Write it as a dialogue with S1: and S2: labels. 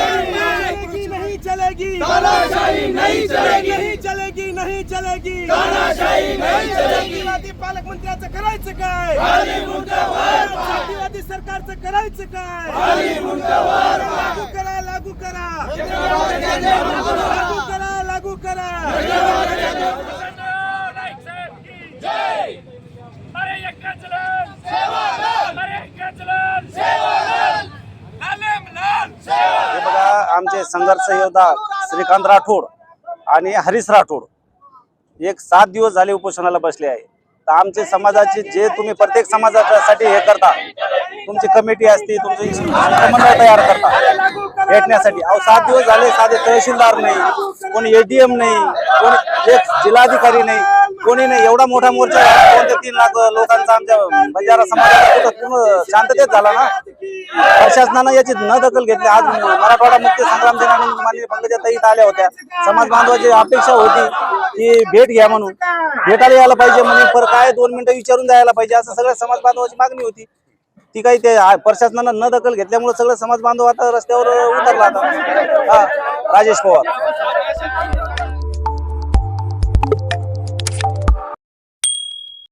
S1: नहीं चलेगी तानाशाही नहीं चलेगी. नहीं चलेगी नहीं चलेगी तानाशाही नहीं चलेगी जातीवादी पालकमंत्र्याचं करायचं काय? जातीवादी सरकारचं करायचं काय लागू करा लागू करा लागू करा लागू करा
S2: अरे एकचलन अरे एकचलन लालेम लाल
S3: हे बघा आमचे संघर्ष योद्धा श्रीकांत राठोड आणि हरीश राठोड एक सात दिवस झाले उपोषणाला बसले आहे. तर आमचे समाजाचे जे तुम्ही प्रत्येक समाजासाठी हे करता तुमची कमिटी असते तुमचं समन्वय तयार करता भेटण्यासाठी. अहो सात दिवस झाले साधे तहसीलदार नाही कोणी एडीएम नाही कोणी एक जिल्हाधिकारी नाही. कोणी नाही. एवढा मोठा मोर्चा दोन ते तीन लाख लोकांचा आमच्या बंजारा समाजाचा पूर्ण शांततेत झाला ना? प्रशासनानं याची न दखल घेतली. आज मराठवाडा मुक्ती संग्राम दिनानिमित्त माननीय पंकजाताई इथं आल्या होत्या. समाज बांधवाची अपेक्षा होती की भेट घ्या म्हणून. भेटायला यायला पाहिजे म्हणून पर काय दोन मिनिटं विचारून जायला पाहिजे असं सगळ्या समाज बांधवाची मागणी होती. ती काही ते प्रशासनानं न दखल घेतल्यामुळे सगळं समाज बांधव आता रस्त्यावर उतरला आता. हा राजेश पवार.